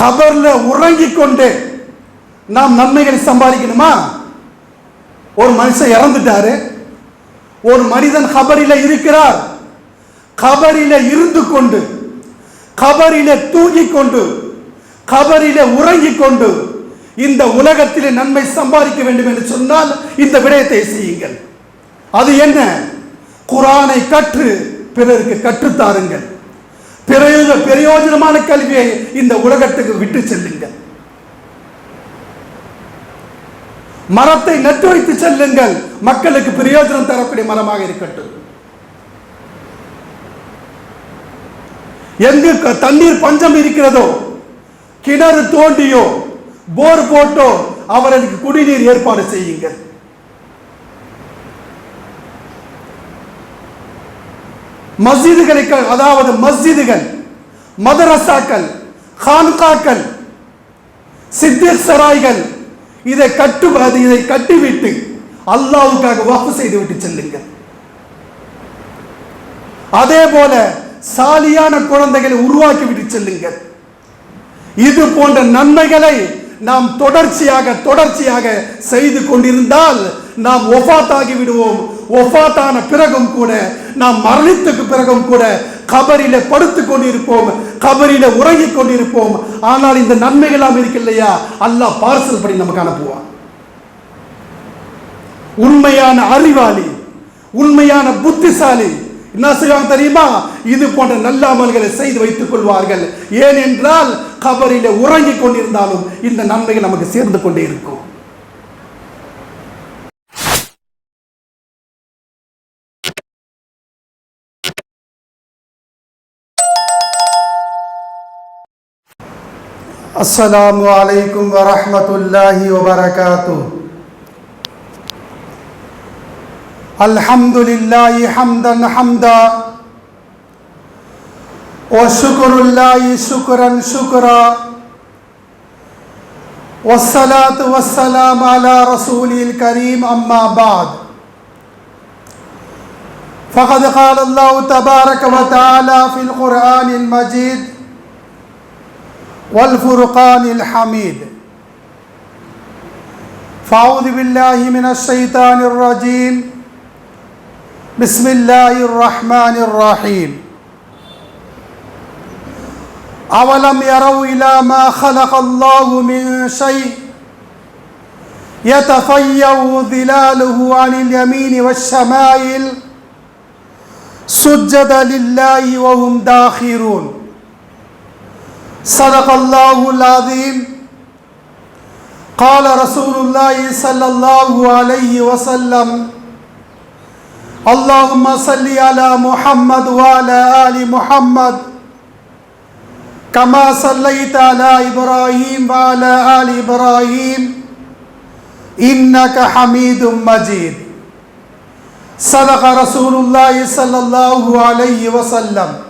கபர்ல உறங்கிக் கொண்டு நாம் நன்மைகளை சம்பாதிக்கணுமா? ஒரு மனுஷன் இறந்துட்டாரு. ஒரு மனிதன் கபரில இருக்கிறார். கபரில இருந்து கொண்டு கபரில தூங்கிக் கொண்டு கபரில உறங்கிக் கொண்டு இந்த உலகத்திலே நன்மை சம்பாதிக்க வேண்டும் என்று சொன்னால் இந்த விடயத்தை செய்யுங்கள். அது என்ன? குரானை கற்று பிறருக்கு கற்றுத்தாருங்கள் பிரயோஜ பிரயோஜனமான கல்வியை இந்த உலகத்துக்கு விட்டு செல்லுங்கள். மரத்தை நட்டு வைத்து செல்லுங்கள். மக்களுக்கு பிரயோஜனம் தரக்கூடிய மரமாக இருக்கட்டும். எங்கு க- தண்ணீர் பஞ்சம் இருக்கிறதோ கிணறு தோண்டியோ போர் போட்டோ அவர்களுக்கு குடிநீர் ஏற்பாடு செய்யுங்கள். மஸ்ஜிதுகளை அதாவது மஸ்ஜிதுகள் மதரசாக்கள் கான்காக்கள் சித்திக் சராய்கள் இதை கட்டு இதை கட்டிவிட்டு அல்லாவுக்காக வாக்கு செய்து விட்டு செல்லுங்கள். அதே போல சாலியான குழந்தைகளை உருவாக்கி விட்டு செல்லுங்கள். இது போன்ற நன்மைகளை நாம் தொடர்ச்சியாக தொடர்ச்சியாக செய்து கொண்டிருந்தால் நாம் ஒஃபாத்தாகி விடுவோம். ஒஃபாத்தான பிறகும் கூட நாம் மரணித்துக்கு பிறகும் கூட கபரில படுத்து கொண்டிருப்போம். கபரில உறங்கிக் கொண்டிருப்போம். ஆனால் இந்த நன்மைகளாம் இருக்கு இல்லையா? அல்லாஹ் பார்சல் படி நமக்கு அனுப்புவான். உண்மையான அறிவாளி உண்மையான புத்திசாலி. என்ன செய்வாங்க தெரியுமா? இது போன்ற நல்ல அமல்களை செய்து வைத்துக் கொள்வார்கள். ஏனென்றால் கபரில உறங்கிக் கொண்டிருந்தாலும் இந்த நன்மைகள் நமக்கு சேர்ந்து கொண்டே இருக்கும். السلام عليكم ورحمة الله وبركاته. الحمد لله حمدا حمدا. وشكر الله شكرا شكرا. والصلاة والسلام على رسول الكريم أما بعد. فقد قال الله تبارك وتعالى في القرآن المجيد والفرقان الحميد. فأعوذ بالله من الشيطان الرجيم. بسم الله الرحمن الرحيم. أولم يروا إلى ما خلق الله من شيء يتفيأ ظلاله عن اليمين والشمائل سجد لله وهم داخرون. صدق الله العظيم قال رسول الله صلى الله عليه وسلم اللهم صل على محمد وعلى آل محمد كما صليت على إبراهيم وعلى آل إبراهيم إنك حميد مجيد صدق رسول الله صلى الله عليه وسلم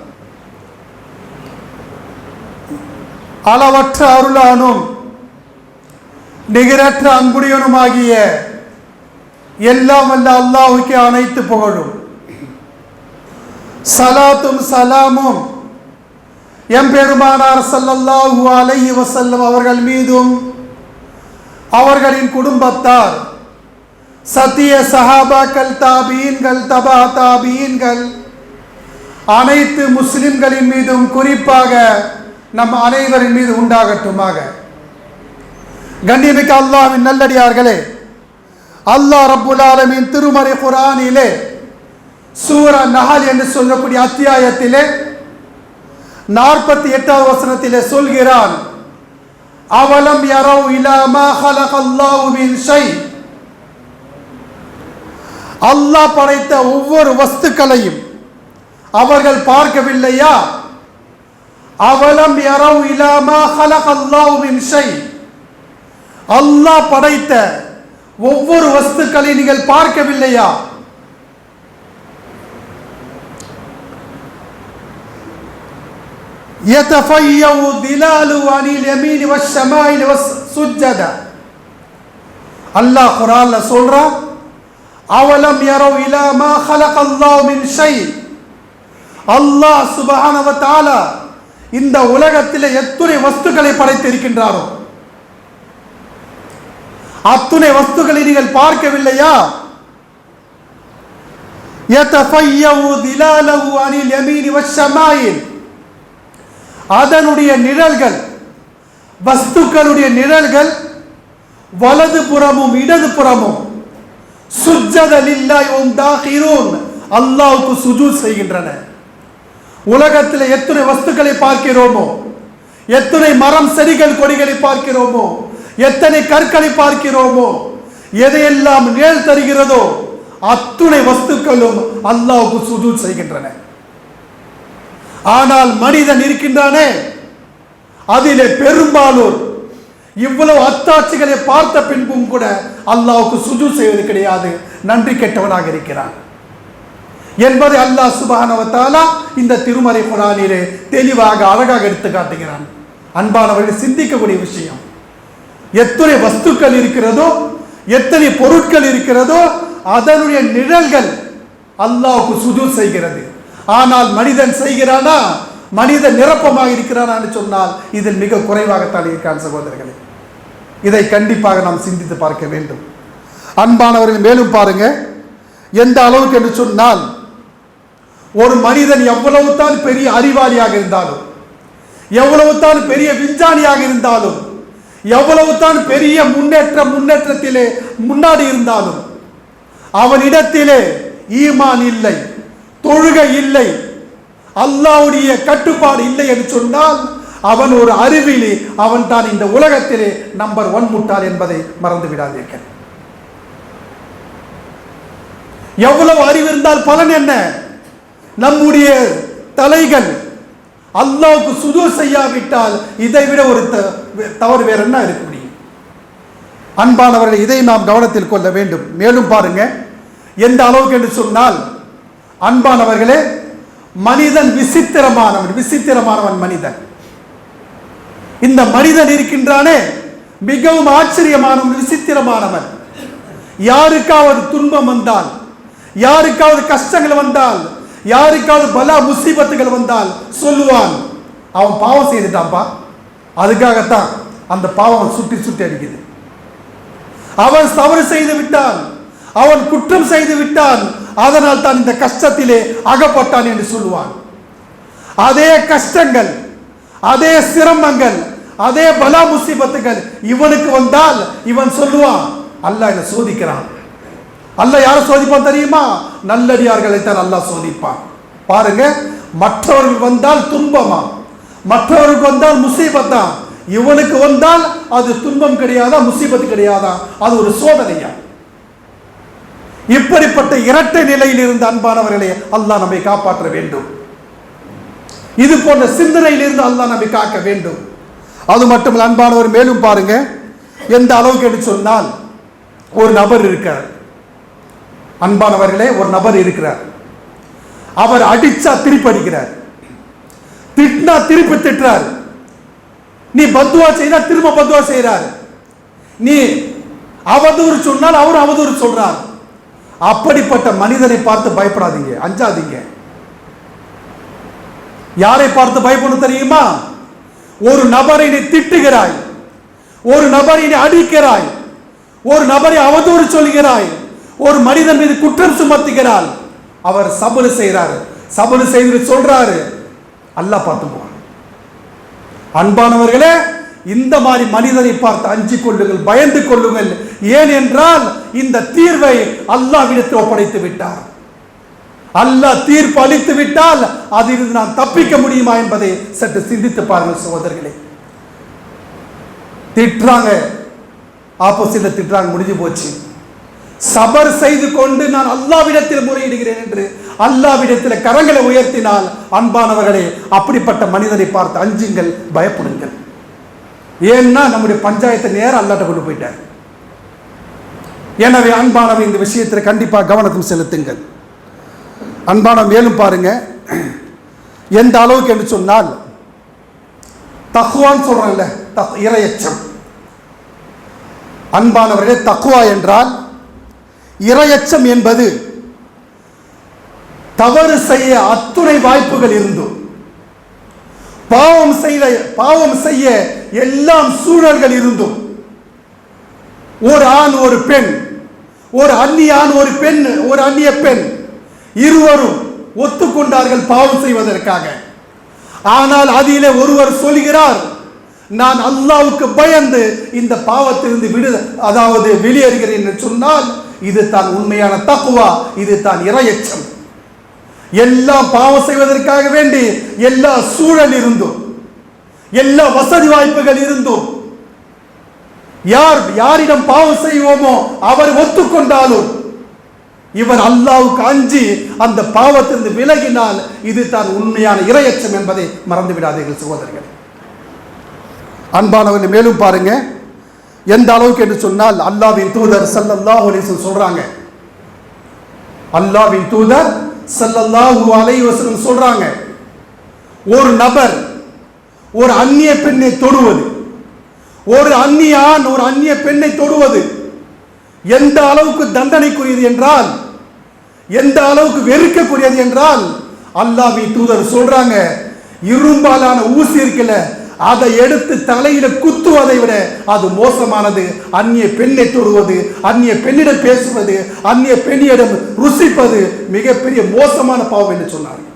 அளவற்ற அருளானும் நிகரற்ற அன்புடையனுமாகிய எல்லாம் வல்ல அல்லாஹுக்கு அனைத்து புகழும். சலாத்தும் சலாமும் எம்பெருமானார் சல்லல்லாஹு அலைஹி வசல்லம் அவர்கள் மீதும் அவர்களின் குடும்பத்தார் சத்திய சஹாபாக்கள் தாபீன்கள் தபா தாபீன்கள் அனைத்து முஸ்லிம்களின் மீதும் குறிப்பாக நம் அனைவரின் மீது உண்டாகட்டுமாக. கண்ணியமிக்க அல்லாஹ்வின் நல்லடியார்களே அல்லாஹ் ரப்புல் ஆலமின் திருமறை குரானிலே சூர நஹல் என்று சொல்லக்கூடிய அத்தியாயத்திலே நாற்பத்தி எட்டாவது வசனத்திலே சொல்கிறான் அவலம் யரோ இலாமா ஹலக் ஹலகல்லாஹு மின் ஷை. அல்லாஹ் படைத்த ஒவ்வொரு வஸ்துக்களையும் அவர்கள் பார்க்கவில்லையா? அவலம் யரவ் இலா மா ஹலகல்லாஹு மின் ஷை அல்லாஹ் படைத்த ஒவ்வொரு வஸ்துக்களை நீங்கள் பார்க்கவில்லையா يتفيأ ظلال عن اليمين والشمائل والسجد அல்லாஹ் குரான்ல சொல்றான் அவலம் யரவ் இலா மா خلق الله من شيء அல்லாஹ் சுப்ஹானஹு வ தஆலா இந்த உலகத்தில் எத்துணை வஸ்துக்களை படைத்திருக்கின்றாரோ? அத்துணை வஸ்துக்களை நீங்கள் பார்க்கவில்லையா? அதனுடைய நிழல்கள் வஸ்துக்களுடைய நிழல்கள் வலது புறமும் இடது புறமும். சுஜதலில்லாய் ஓம் தாகிரோன் அல்லாவுக்கு சுஜூத் செய்கின்றன. உலகத்தில் எத்தனை வஸ்துக்களை பார்க்கிறோமோ எத்தனை மரம் செடிகள் கொடிகளை பார்க்கிறோமோ எத்தனை கற்களை பார்க்கிறோமோ எதையெல்லாம் நிழல் தருகிறதோ அத்துணை வஸ்துக்களும் அல்லாவுக்கு சுது செய்கின்றன. ஆனால் மனிதன் இருக்கின்றானே அதிலே பெரும்பாலோர் இவ்வளவு அத்தாட்சிகளை பார்த்த பின்பும் கூட அல்லாவுக்கு சுஜு செய்வது கிடையாது. நன்றி கெட்டவனாக இருக்கிறான். என்பதை அல்லாஹ் சுபானவத்தாலா இந்த திருமறை குரானிலே தெளிவாக அழகாக எடுத்து காட்டுகிறான். அன்பானவர்கள் சிந்திக்கக்கூடிய விஷயம். எத்தனை வஸ்துக்கள் இருக்கிறதோ எத்தனை பொருட்கள் இருக்கிறதோ அதனுடைய நிழல்கள் அல்லாவுக்கு சுது செய்கிறது. ஆனால் மனிதன் செய்கிறானா? மனிதன் நிரப்பமாக இருக்கிறானான்னு சொன்னால் இதில் மிக குறைவாகத்தான் இருக்கான் சகோதரர்களே. இதை கண்டிப்பாக நாம் சிந்தித்து பார்க்க வேண்டும். அன்பானவர்கள் மேலும் பாருங்க. எந்த அளவுக்கு என்று சொன்னால் ஒரு மனிதன் எவ்வளவு தான் பெரிய அறிவாளியாக இருந்தாலும் எவ்வளவு தான் பெரிய விஞ்ஞானியாக இருந்தாலும் எவ்வளவு தான் பெரிய முன்னேற்ற முன்னேற்றத்திலே முன்னாடி இருந்தாலும் அவனிடத்திலே ஈமான் இல்லை தொழுகை இல்லை அல்லாவுடைய கட்டுப்பாடு இல்லை என்று சொன்னால் அவன் ஒரு அறிவிலி அவன் தான் இந்த உலகத்திலே நம்பர் ஒன் முட்டாள் என்பதை மறந்து விடாதீர்கள். எவ்வளவு அறிவு இருந்தால் பலன் என்ன? நம்முடைய தலைகள் அல்லாவுக்கு சுது செய்யாவிட்டால் இதை விட ஒரு த- தவறு வேற என்ன இருக்க முடியும்? அன்பானவர்கள் இதை நாம் கவனத்தில் கொள்ள வேண்டும். மேலும் பாருங்க எந்த அளவுக்கு என்று சொன்னால் அன்பானவர்களே மனிதன் விசித்திரமானவன் விசித்திரமானவன் மனிதன். இந்த மனிதன் இருக்கின்றானே மிகவும் ஆச்சரியமானவன் விசித்திரமானவன். யாருக்காவது துன்பம் வந்தால் யாருக்காவது கஷ்டங்கள் வந்தால் யாருக்காவது பல முசீபத்துகள் வந்தால் சொல்லுவான். அவன் பாவம் செய்துட்டான்ப்பா அதுக்காகத்தான் அந்த பாவம் சுட்டி சுட்டி அடிக்குது. அவன் தவறு செய்து விட்டான். அவன் குற்றம் செய்து விட்டான். அதனால் தான் இந்த கஷ்டத்திலே அகப்பட்டான் என்று சொல்லுவான். அதே கஷ்டங்கள் அதே சிரமங்கள் அதே பலா முசீபத்துகள் இவனுக்கு வந்தால் இவன் சொல்லுவான். அல்லாஹ் என்னை சோதிக்கிறான். அல்ல யாரை சோதிப்பான் தெரியுமா? நல்லடியார்களை தான் அல்லா சோதிப்பான். பாருங்க மற்றவர்கள் வந்தால் துன்பமா? மற்றவர்களுக்கு வந்தால் முசீபத்தா? இவனுக்கு வந்தால் அது துன்பம் கிடையாதா முசீபத்து கிடையாதா? அது ஒரு சோதனையா? இப்படிப்பட்ட இரட்டை நிலையில் இருந்த அன்பானவர்களே அல்லாஹ் நம்மை காப்பாற்ற வேண்டும். இது போன்ற சிந்தனையில் இருந்து அல்லாஹ் நம்மை காக்க வேண்டும். அது மட்டுமல்ல அன்பானவர் மேலும் பாருங்க எந்த அளவுக்கு என்று சொன்னால் ஒரு நபர் இருக்கார். அன்பானவர்களே ஒரு நபர் இருக்கிறார். அவர் அடிச்சா திருப்பி அடிக்கிறார். திட்டினா திருப்பி திட்டுறார். நீ பத்துவா செய்தா திரும்ப பத்துவா செய்கிறார் நீ அவதூறு சொன்னால் அவர் அவதூறு சொல்றார். அப்படிப்பட்ட மனிதனை பார்த்து பயப்படாதீங்க அஞ்சாதீங்க. யாரை பார்த்து பயப்படும் தெரியுமா? ஒரு நபரை நீ திட்டுகிறாய் ஒரு நபரை நீ அடிக்கிறாய் ஒரு நபரை அவதூறு சொல்கிறாய். ஒரு மனிதன் மீது குற்றம் சுமத்துகிறாள். அவர் சபரு செய்கிறார். சபரு செய்து சொல்றாரு. அல்லாஹ் பார்த்துக்குவான் அன்பானவர்களே இந்த மாதிரி மனிதனை பார்த்து அஞ்சு கொள்ளுங்கள் பயந்து கொள்ளுங்கள். ஏன் என்றால் இந்த தீர்வை அல்லாவிடத்தில் ஒப்படைத்து விட்டார். அல்லாஹ் தீர்ப்பு அளித்து விட்டால் அதிலிருந்து நாம் தப்பிக்க முடியுமா என்பதை சற்று சிந்தித்து பாருங்கள் சகோதரர்களே. திட்டுறாங்க. ஆப்போசிட்ல திட்டுறாங்க முடிஞ்சு போச்சு. சபர் செய்து கொண்டு நான் அல்லாவிடத்தில் முறையிடுகிறேன் என்று அல்லாவிடத்தில் கரங்களை உயர்த்தினால் அன்பானவர்களே அப்படிப்பட்ட மனிதனை பார்த்து அஞ்சுங்கள் பயப்படுங்கள். ஏன்னா நம்முடைய பஞ்சாயத்தை நேரம் அல்லாட்ட கொண்டு போயிட்டார். எனவே அன்பானவை இந்த விஷயத்தில் கண்டிப்பாக கவனத்தும் செலுத்துங்கள். அன்பான மேலும் பாருங்க. எந்த அளவுக்கு என்று சொன்னால் தக்குவான்னு சொல்றாங்கல்ல இரையச்சம். அன்பானவர்களே தக்குவா என்றால் இரையச்சம் என்பது தவறு செய்ய அத்துணை வாய்ப்புகள் இருந்தும் பாவம் செய்ய பாவம் செய்ய எல்லாம் சூழல்கள் இருந்தும் ஒரு ஆண் ஒரு பெண் ஒரு அந்நிய ஆண் ஒரு பெண் ஒரு அந்நிய பெண் இருவரும் ஒத்துக்கொண்டார்கள் பாவம் செய்வதற்காக. ஆனால் அதிலே ஒருவர் சொல்கிறார் நான் அல்லாவுக்கு பயந்து இந்த பாவத்திலிருந்து விடு அதாவது வெளியேறுகிறேன் என்று சொன்னால் இது தான் உண்மையான தக்குவா இது தான் இரையச்சம். எல்லாம் பாவம் செய்வதற்காக வேண்டி எல்லா சூழல் இருந்தும் எல்லா வசதி வாய்ப்புகள் இருந்தும் யார் யாரிடம் பாவம் செய்வோமோ அவர் ஒத்துக்கொண்டாலும் இவர் அல்லாவுக்கு அஞ்சி அந்த பாவத்திலிருந்து விலகினால் இது தான் உண்மையான இரையச்சம் என்பதை மறந்து விடாதீர்கள் சகோதரர்கள். அன்பானவர்கள் மேலும் பாருங்க. எந்த அளவுக்கு என்று சொன்னால் அல்லாவின் தூதர் ஸல்லல்லாஹு அலைஹி சொல்றாங்க. அல்லாவின் தூதர் சல்லல்லாஹு அலைஹி சொல்றாங்க. ஒரு நபர் ஒரு அந்நிய பெண்ணை தொடுவது ஒரு அந்நிய ஆண் ஒரு அந்நிய பெண்ணை தொடுவது எந்த அளவுக்கு தண்டனைக்குரியது என்றால் எந்த அளவுக்கு வெறுக்கக்கூடியது என்றால் அல்லாஹ்வின் தூதர் சொல்றாங்க. இரும்பாலான ஊசி இருக்கல அதை எடுத்து தலையில குத்துவதை விட அது மோசமானது. அந்நிய பெண்ணை தொடுவது அந்நிய பெண்ணிடம் பேசுவது அந்நிய பெண்ணிடம் ருசிப்பது மிகப்பெரிய மோசமான பாவம் என்று சொன்னார்கள்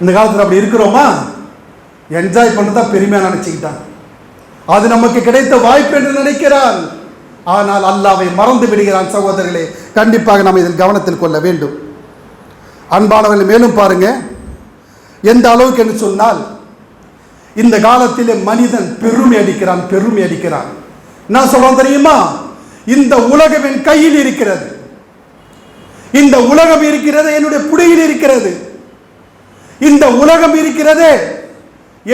இந்த காலத்தில் அப்படி இருக்கிறோமா? என்ஜாய் பண்ணதான் பெருமையா நினைச்சுக்கிட்டாங்க அது நமக்கு கிடைத்த வாய்ப்பு என்று நினைக்கிறான். ஆனால் அல்லாவை மறந்து விடுகிறான் சகோதரர்களே கண்டிப்பாக நாம் இதில் கவனத்தில் கொள்ள வேண்டும். அன்பானவர்கள் மேலும் பாருங்க. எந்த அளவுக்கு என்று சொன்னால் இந்த காலத்திலே மனிதன் பெருமை அடிக்கிறான் பெருமை அடிக்கிறான். நான் சொல்றேன் தெரியுமா? இந்த உலகம் என் கையில் இருக்கிறது. இந்த உலகம் இருக்கிறது என்னுடைய புடியில் இருக்கிறது. இந்த உலகம் இருக்கிறதே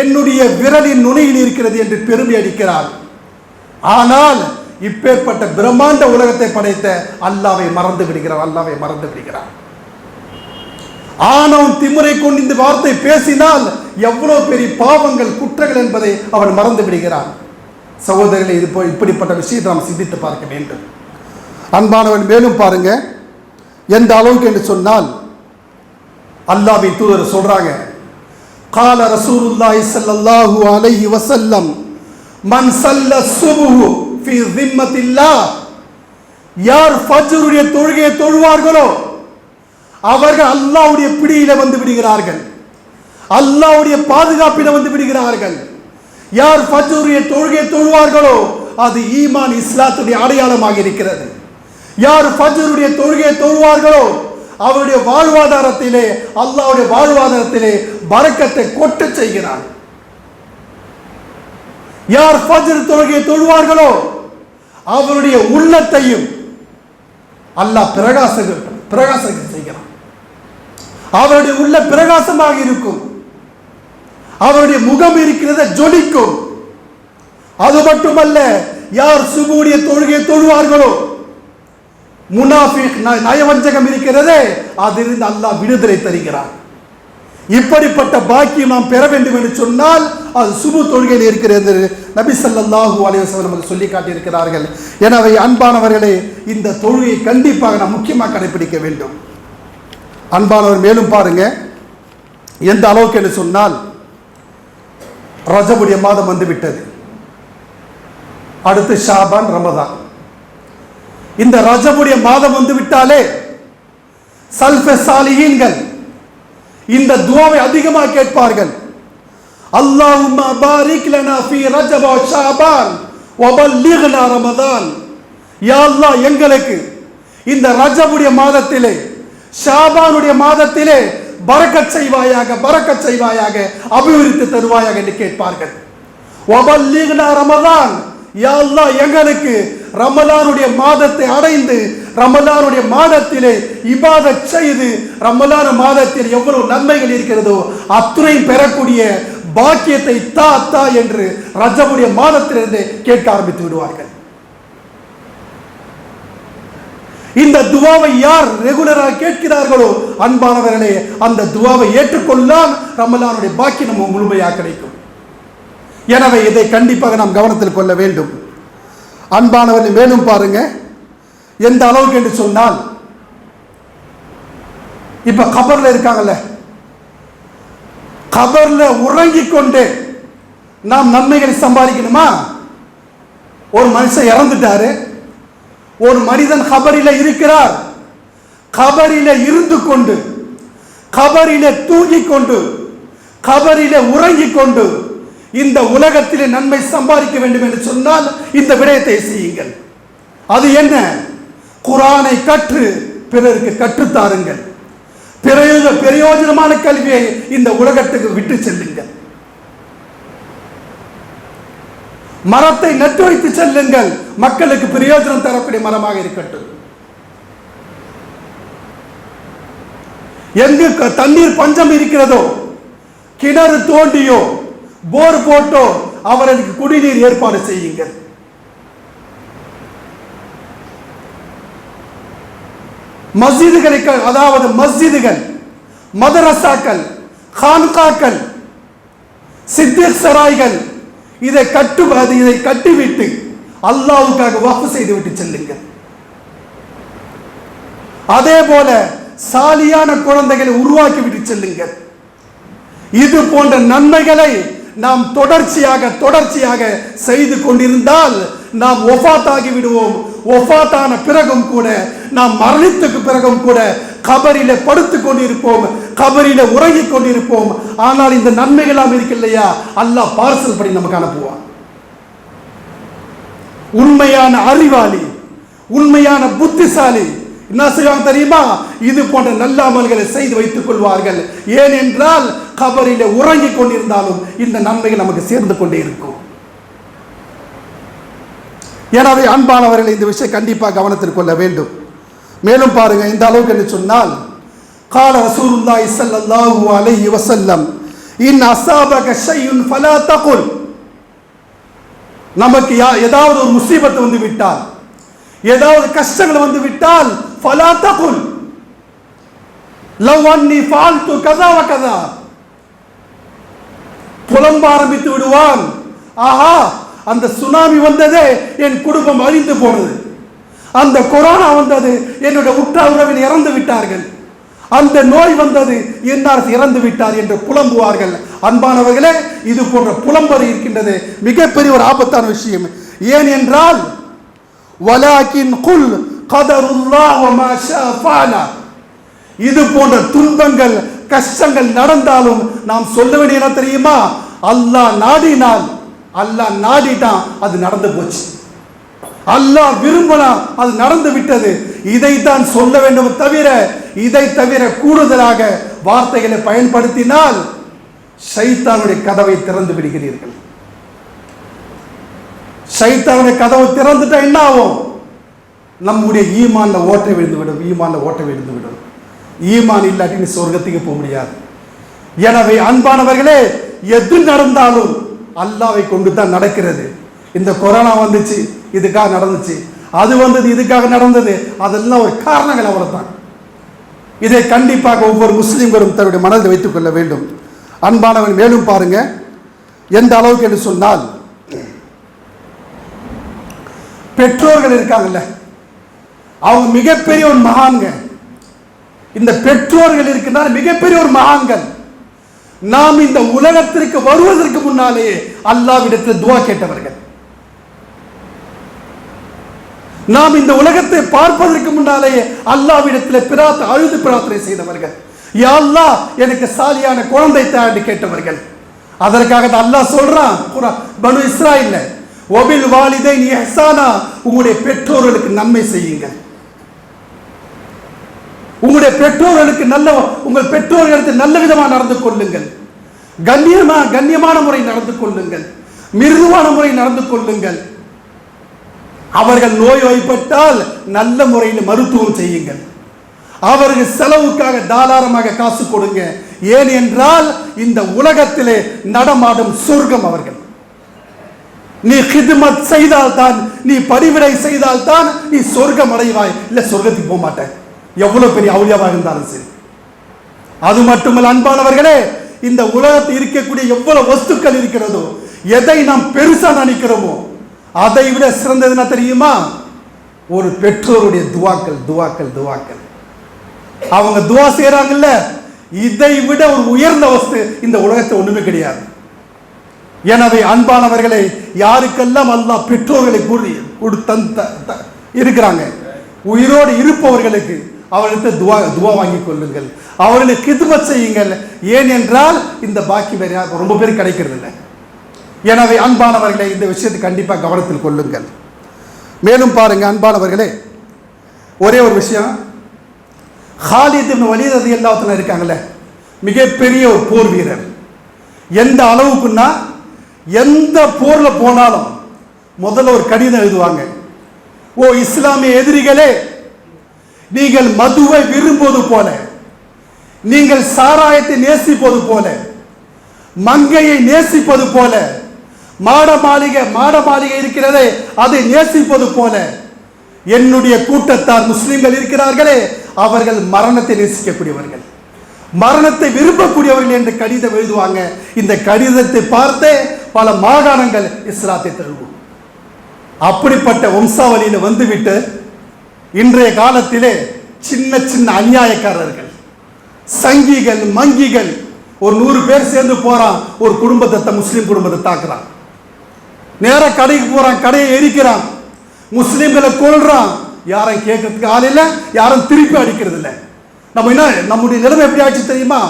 என்னுடைய விரலின் நுனியில் இருக்கிறது என்று பெருமை அடிக்கிறார். ஆனால் இப்பேற்பட்ட பிரம்மாண்ட உலகத்தை படைத்த அல்லாவை மறந்து விடுகிறார் அல்லாவை மறந்து விடுகிறார். ஆணவம் திமுறை கொண்டு இந்த வார்த்தை பேசினால் எவ்வளோ பெரிய பாவங்கள் குற்றங்கள் என்பதை அவன் மறந்து விடுகிறான். சகோதரர்களை இது போய் இப்படிப்பட்ட விஷயத்தை நாம் சிந்தித்து பார்க்க வேண்டும். அன்பானவன் மேலும் பாருங்க. எந்த அளவுக்கு என்று சொன்னால் அல்லாவின் தூதர் சொல்றாங்க கால ரசூலுல்லாஹி ஸல்லல்லாஹு அலைஹி வஸல்லம் மன் சல்ல சுபுஹு ஃபீ யார் ஃபஜ்ருடைய தொழுகையை தொழுவார்களோ அவர்கள் அல்லாஹ்வுடைய பிடியில வந்து விடுகிறார்கள். அல்லாஹ்வுடைய பாதுகாப்பில வந்து விடுகிறார்கள். யார் ஃபஜ்ருடைய தொழுகையை தொழுவார்களோ அது ஈமான் இஸ்லாத்துடைய அடையாளமாக இருக்கிறது. யார் பஜூருடைய தொழுகையை தொழுவார்களோ அவருடைய வாழ்வாதாரத்திலே அல்லாவுடைய வாழ்வாதாரத்திலே பறக்கத்தை கொட்ட செய்கிறார். யார் பஜர் தொழுகையை தொழுவார்களோ அவருடைய உள்ளத்தையும் அல்லாஹ் பிரகாச பிரகாச செய்கிறான். அவருடைய உள்ள பிரகாசமாக இருக்கும். அவருடைய முகம் இருக்கிறத ஜொலிக்கும். அது மட்டுமல்ல யார் சுபுடைய தொழுகையை தொழுவார்களோ முனாஃபிக் நயவஞ்சகம் இருக்கிறதே அதிலிருந்து அல்லாஹ் விடுதலை தருகிறார் இப்படிப்பட்ட பாக்கியம் நாம் பெற வேண்டும் என்று சொன்னால் அது சுபு தொழுகையில் இருக்கிறது நபி சல்லாஹூ அலைவசம் சொல்லி காட்டியிருக்கிறார்கள். எனவே அன்பானவர்களே இந்த தொழுகையை கண்டிப்பாக நாம் முக்கியமாக கடைபிடிக்க வேண்டும். அன்பானவர் மேலும் பாருங்க. எந்த அளவுக்கு என்று சொன்னால் ரஜபுடைய மாதம் வந்து விட்டது அடுத்து ஷாபான் ரமதான். இந்த ரஜபுடைய மாதம் வந்து விட்டாலே சல்பசாலியீன்கள் இந்த துவாவை அதிகமாக கேட்பார்கள். அல்லாஹும் பாரிக் லனா ஃபீ ரஜப ஷாபான் வபல்லிக்னா ரமதான். யா அல்லாஹ் எங்களுக்கு இந்த ரஜபுடைய மாதத்திலே ஷாபானுடைய மாதத்திலே பரக்கத் செய்வாயாக பரக்கத் செய்வாயாக அபிவிருத்தி தருவாயாக என்று கேட்பார்கள். ஒபல்லீகனா ரமதான் யாழ்லா எங்களுக்கு ரமலானுடைய மாதத்தை அடைந்து ரமலானுடைய மாதத்திலே இபாத செய்து ரமலான மாதத்தில் எவ்வளவு நன்மைகள் இருக்கிறதோ அத்துணை பெறக்கூடிய பாக்கியத்தை தா தா என்று ரஜமுடைய மாதத்திலிருந்து கேட்க ஆரம்பித்து விடுவார்கள். இந்த துவாவை யார் ரெகுலராக கேட்கிறார்களோ அன்பானவர்களே அந்த துவாவை ஏற்றுக்கொள்ளால் ரமலானுடைய பாக்கி நம்ம முழுமையாக கிடைக்கும். எனவே இதை கண்டிப்பாக நாம் கவனத்தில் கொள்ள வேண்டும். அன்பானவர்கள் மேலும் பாருங்க. எந்த அளவுக்கு என்று சொன்னால் இப்ப கபர்ல இருக்காங்கல்ல. கபர்ல உறங்கிக் கொண்டு நாம் நன்மைகளை சம்பாதிக்கணுமா? ஒரு மனுஷன் இறந்துட்டாரு. ஒரு மனிதன் கபரில இருக்கிறார். கபரில இருந்து கொண்டு கபரில தூங்கிக் கொண்டு கபரில உறங்கிக் கொண்டு இந்த உலகத்திலே நன்மை சம்பாதிக்க வேண்டும் என்று சொன்னால் இந்த விடயத்தை செய்யுங்கள். அது என்ன? குரானை கற்று பிறருக்கு கற்றுத்தாருங்கள் பிரயோஜ பிரயோஜனமான கல்வியை இந்த உலகத்துக்கு விட்டு செல்லுங்கள். மரத்தை நட்டு வைத்து செல்லுங்கள். மக்களுக்கு பிரயோஜனம் தரக்கூடிய மரமாக இருக்கட்டும். எங்கு தண்ணீர் பஞ்சம் இருக்கிறதோ கிணறு தோண்டியோ போர் போட்டோ அவர்களுக்கு குடிநீர் ஏற்பாடு செய்யுங்கள். மஸ்ஜிதுகளை அதாவது மஸ்ஜிதுகள் மதரசாக்கள் கான்காக்கள் சித்திக் சராய்கள் இதை கட்டு இதை கட்டிவிட்டு அல்லாவுக்காக வஃப் செய்து விட்டு செல்லுங்கள். அதே போல சாலியான குழந்தைகளை உருவாக்கி விட்டு செல்லுங்கள். இது போன்ற நன்மைகளை நாம் தொடர்ச்சியாக தொடர்ச்சியாக செய்து கொண்டிருந்தால் நாம் ஒஃபாத்தாகி விடுவோம். ஒஃபாத்தான பிறகும் கூட நாம் மரணித்துக்கு பிறகும் கூட கபரில படுத்துக் கொண்டிருப்போம். கபரில உறங்கிக் கொண்டிருப்போம். ஆனால் இந்த நன்மைகளாம் இருக்கு இல்லையா அல்லாஹ் பார்சல் படி நமக்கு அனுப்புவான். உண்மையான அறிவாளி உண்மையான புத்திசாலி என்ன செய்வாங்க தெரியுமா? இது போன்ற நல்ல அமல்களை செய்து வைத்துக் கொள்வார்கள். ஏனென்றால் கபரில உறங்கிக் கொண்டிருந்தாலும் இந்த நன்மைகள் நமக்கு சேர்ந்து கொண்டே இருக்கும். எனவே அன்பானவர்கள் இந்த விஷயம் கண்டிப்பாக கவனத்தில் கொள்ள வேண்டும். மேலும் பாருங்க இந்த அளவுக்கு என்று சொன்னால் கால ரசூலுல்லாஹி ஸல்லல்லாஹு அலைஹி வஸல்லம் இன் அஸாபக ஷையுன் ஃபலா தகுல் நமக்கு யா- ஏதாவது ஒரு முசீபத்து வந்து விட்டால் ஏதாவது கஷ்டங்கள் வந்து விட்டால் ஃபலா தகுல். லவ் அன்னி ஃபால்து கதா வ கதா. புலம்ப ஆரம்பித்து விடுவான். ஆஹா அந்த சுனாமி வந்ததே என் குடும்பம் அழிந்து போனது. அந்த கொரோனா வந்தது என்னுடைய உற்றார் உறவில் இறந்து விட்டார்கள். அந்த நோய் வந்தது என்னார் இறந்து விட்டார் என்று புலம்புவார்கள். அன்பானவர்களே இது போன்ற புலம்பல் இருக்கின்றது மிகப்பெரிய ஒரு ஆபத்தான விஷயம். ஏன் என்றால் வலாக்கின் குல் கதருல்லாஹ் இது போன்ற துன்பங்கள் கஷ்டங்கள் நடந்தாலும் நாம் சொல்ல வேண்டிய என்ன தெரியுமா? அல்லாஹ் நாடினால் அல்லாஹ் நாடிட்டான் அது நடந்து போச்சு. அல்லாஹ் விரும்பினா அது நடந்து விட்டது. இதைத்தான் சொல்ல வேண்டும் தவிர இதை தவிர கூடுதலாக வார்த்தைகளை பயன்படுத்தினால் சைத்தானுடைய கதவை திறந்து விடுகிறீர்கள். சைத்தானுடைய கதவை திறந்துட்டா என்ன ஆகும்? நம்முடைய ஈமான்ல ஓட்டை விழுந்து விடும் ஈமான்ல ஓட்டை விழுந்து விடும். ஈமான் இல்லாட்டி நீ சொர்க்கத்துக்கு போக முடியாது. எனவே அன்பானவர்களே எது நடந்தாலும் அல்லாவை கொண்டு தான் நடக்கிறது. இந்த கொரோனா வந்துச்சு. இதுக்காக நடந்துச்சு. அது வந்தது இதுக்காக நடந்தது. அதெல்லாம் ஒரு காரணங்கள் அவ்வளவுதான் இதை கண்டிப்பாக ஒவ்வொரு முஸ்லீம்களும் தன்னுடைய மனதில் வைத்துக் கொள்ள வேண்டும். அன்பானவன் மேலும் பாருங்க. எந்த அளவுக்கு என்று சொன்னால் பெற்றோர்கள் இருக்காங்கல்ல. அவங்க மிகப்பெரிய ஒரு மகான்க இந்த பெற்றோர்கள் இருக்கின்றால் மிகப்பெரிய ஒரு மகான்கள். நாம் இந்த உலகத்திற்கு வருவதற்கு முன்னாலேயே அல்லாவிடத்தில் துவா கேட்டவர்கள். நாம் இந்த உலகத்தை பார்ப்பதற்கு முன்னாலேயே அல்லாவிடத்தில் பிரார்த்த அழுது பிரார்த்தனை செய்தவர்கள். யாழ்லா அல்லாஹ் எனக்கு சாலியான குழந்தை தேடி கேட்டவர்கள். அதற்காக தான் அல்லாஹ் சொல்றான் பனு இஸ்ராயில்ல ஒபில் வாலிதை நீ ஹசானா உங்களுடைய பெற்றோர்களுக்கு நன்மை செய்யுங்கள். உங்களுடைய பெற்றோர்களுக்கு நல்ல உங்கள் பெற்றோர்களுக்கு நல்ல விதமாக நடந்து கொள்ளுங்கள். கண்ணியமா கண்ணியமான முறை நடந்து கொள்ளுங்கள். மிருதுவான முறை நடந்து கொள்ளுங்கள். அவர்கள் நோய் வைப்பட்டால் நல்ல முறையில் மருத்துவம் செய்யுங்கள். அவர்கள் செலவுக்காக தாராளமாக காசு கொடுங்க. ஏன் என்றால் இந்த உலகத்திலே நடமாடும் சொர்க்கம் அவர்கள். நீ ஹிதுமத் செய்தால்தான் நீ பரிவிடை செய்தால்தான் நீ சொர்க்கம் அடைவாய் இல்ல சொர்க்கத்துக்கு போக மாட்டேன். எவ்வளவு பெரிய அவுளியாவாக இருந்தாலும் சரி. அது மட்டுமல்ல அன்பானவர்களே இந்த உலகத்தில் இருக்கக்கூடிய எவ்வளவு வஸ்துக்கள் இருக்கிறதோ எதை நாம் பெருசா நினைக்கிறோமோ அதை விட சிறந்தது என்ன தெரியுமா? ஒரு பெற்றோருடைய துவாக்கள் துவாக்கள் துவாக்கள். அவங்க துவா செய்கிறாங்கல்ல இதை விட ஒரு உயர்ந்த வஸ்து இந்த உலகத்தில் ஒண்ணுமே கிடையாது. எனவே அன்பானவர்களை யாருக்கெல்லாம் அல்லாஹ் பெற்றோர்களை கூறி கொடுத்த இருக்கிறாங்க உயிரோடு இருப்பவர்களுக்கு அவர்களுக்கு துவா துவா வாங்கி கொள்ளுங்கள். அவர்களுக்கு கிதுமத் செய்யுங்கள். ஏன் என்றால் இந்த பாக்கி வேற ரொம்ப பேர் கிடைக்கிறது இல்லை எனவே அன்பானவர்களே இந்த விஷயத்தை கண்டிப்பாக கவனத்தில் கொள்ளுங்கள். மேலும் பாருங்கள் அன்பானவர்களே ஒரே ஒரு விஷயம். ஹாலித் இப்னு வலீத் ரலியல்லாஹு இருக்காங்கல்ல மிகப்பெரிய ஒரு போர் வீரர். எந்த அளவுக்குன்னா எந்த போரில் போனாலும் முதல்ல ஒரு கடிதம் எழுதுவாங்க. ஓ இஸ்லாமிய எதிரிகளே நீங்கள் மதுவை விரும்புவது போல நீங்கள் சாராயத்தை நேசிப்பது போல மங்கையை நேசிப்பது போல மாட மாளிகை மாட மாளிகை இருக்கிறதே அதை நேசிப்பது போல. என்னுடைய கூட்டத்தார் முஸ்லிம்கள் இருக்கிறார்களே அவர்கள் மரணத்தை நேசிக்கக்கூடியவர்கள். மரணத்தை விரும்பக்கூடியவர்கள் என்று கடிதம் எழுதுவாங்க. இந்த கடிதத்தை பார்த்தே பல மாகாணங்கள் இஸ்லாத்தை தருவோம் அப்படிப்பட்ட வம்சாவளியில் வந்துவிட்டு இன்றைய காலத்திலே சின்ன சின்ன அநியாயக்காரர்கள் சங்கிகள் மங்கிகள் ஒரு நூறு பேர் சேர்ந்து போறான் ஒரு குடும்பத்தை முஸ்லீம் குடும்பத்தை தாக்குறான். நேராக கடைக்கு போகிறான் கடையை எரிக்கிறான். முஸ்லீம்களை கொள்றான் யாரும் கேட்கறதுக்கு ஆள் இல்லை யாரும் திருப்பி அடிக்கிறது இல்லை. நம்ம என்ன நம்முடைய நிலைமை எப்படி ஆச்சு தெரியுமா?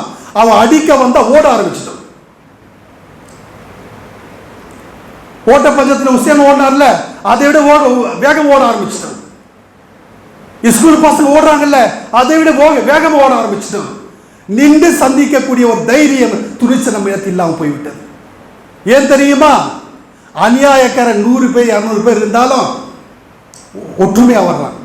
அவன் அடிக்க வந்தா ஓட ஆரம்பிச்சிட்டோம் ஓட்ட பஞ்சத்தில் உசேன் ஓடினார்ல அதை விட ஓட வேகம் ஓட ஆரம்பிச்சிட்டோம் ஸ்கூல் பசங்க ஓடுறாங்கல்ல அதை விட போக வேகமாக ஓட ஆரம்பிச்சிட்டோம் நின்று சந்திக்கக்கூடிய ஒரு தைரியம் துணிச்சல் நம்ம இடத்தில் இல்லாமல் போய்விட்டது. ஏன் தெரியுமா? அநியாயக்காரன் நூறு பேர் இரநூறு பேர் இருந்தாலும் ஒற்றுமையாக வர்றான்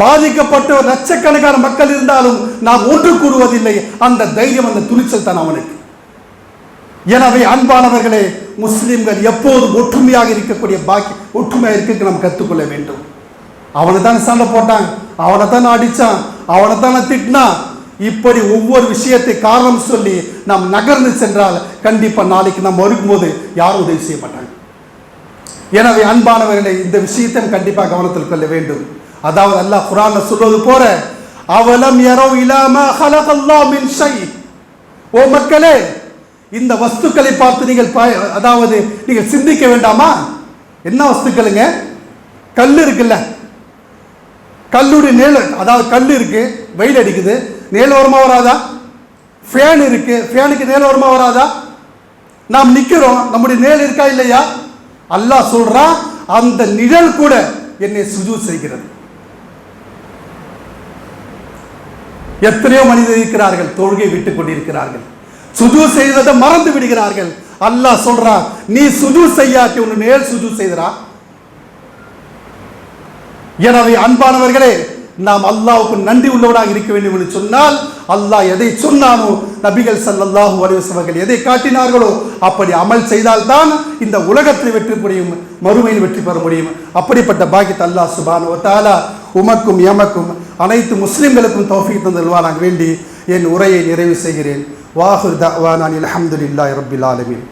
பாதிக்கப்பட்ட ஒரு லட்சக்கணக்கான மக்கள் இருந்தாலும் நாம் ஒன்று கூறுவதில்லை. அந்த தைரியம் அந்த துணிச்சல் தான் அவனுக்கு. எனவே அன்பானவர்களே முஸ்லிம்கள் எப்போதும் ஒற்றுமையாக இருக்கக்கூடிய பாக்கி ஒற்றுமையாக இருக்க நாம் கற்றுக்கொள்ள வேண்டும். அவனை தானே சண்டை போட்டான் அவனை தானே அடித்தான் அவனை தானே திட்டினான் இப்படி ஒவ்வொரு விஷயத்தை காரணம் சொல்லி நாம் நகர்ந்து சென்றால் கண்டிப்பா நாளைக்கு நாம் வரும்போது யாரும் உதவி செய்ய மாட்டாங்க. எனவே அன்பானவர்களை இந்த விஷயத்தை கண்டிப்பாக கவனத்தில் கொள்ள வேண்டும். அதாவது அல்லாஹ் குரான் சொல்வது போற அவலம் யாரோ இல்லாம ஓ மக்களே இந்த வஸ்துக்களை பார்த்து நீங்கள் பா- அதாவது நீங்கள் சிந்திக்க வேண்டாமா? என்ன வஸ்துக்களுங்க? கல் இருக்குல்ல. கல்லுடைய நேல் அதாவது கல் இருக்கு வெயில் அடிக்குது நேல் வருமா வராதா? ஃபேன் இருக்கு. ஃபேனுக்கு நேல் வருமா வராதா? நாம் நிக்கிறோம். நம்முடைய நேல் இருக்கா இல்லையா? அல்லாஹ் சொல்றா அந்த நிழல் கூட என்னை சுஜூ செய்கிறது. எத்தனையோ மனிதர் இருக்கிறார்கள் தொழுகை விட்டுக் கொண்டிருக்கிறார்கள். சுஜூ செய்வதை மறந்து விடுகிறார்கள். அல்லாஹ் சொல்றான் நீ சுஜூ செய்யாட்டி உன் நேல் சுஜூ செய்தரா? எனவே அன்பானவர்களே நாம் அல்லாவுக்கு நன்றி உள்ளவனாக இருக்க வேண்டும் என்று சொன்னால் அல்லாஹ் எதை சொன்னானோ நபிகள் சல்லாஹூ அலைஹி எதை காட்டினார்களோ அப்படி அமல் செய்தால்தான் இந்த உலகத்தில் வெற்றி முடியும் மறுமையில் வெற்றி பெற முடியும். அப்படிப்பட்ட பாக்கியத்தை அல்லாஹ் சுபானு ஒத்தாலா உமக்கும் எமக்கும் அனைத்து முஸ்லிம்களுக்கும் தௌஃபீக் தந்தல்வானாக வேண்டி என் உரையை நிறைவு செய்கிறேன். வாஹுர் தவானான் அலமதுல்லாய் ரபில் ஆலமின்.